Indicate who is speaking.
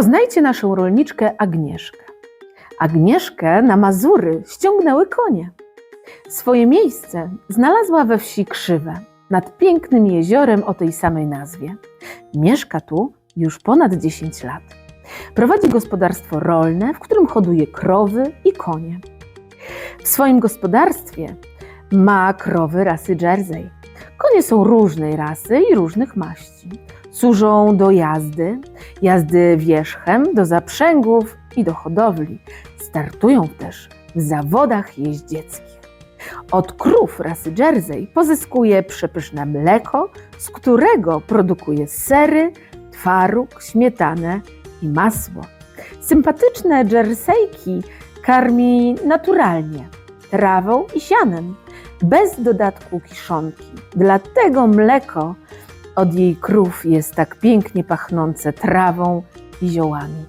Speaker 1: Poznajcie naszą rolniczkę Agnieszkę. Agnieszkę na Mazury ściągnęły konie. Swoje miejsce znalazła we wsi Krzywe, nad pięknym jeziorem o tej samej nazwie. Mieszka tu już ponad 10 lat. Prowadzi gospodarstwo rolne, w którym hoduje krowy i konie. W swoim gospodarstwie ma krowy rasy Jersey. Konie są różnej rasy i różnych maści. Służą do jazdy, jazdy wierzchem, do zaprzęgów i do hodowli. Startują też w zawodach jeździeckich. Od krów rasy Jersey pozyskuje przepyszne mleko, z którego produkuje sery, twaróg, śmietanę i masło. Sympatyczne jerseyki karmi naturalnie, trawą i sianem, bez dodatku kiszonki. Dlatego mleko od jej krów jest tak pięknie pachnące trawą i ziołami.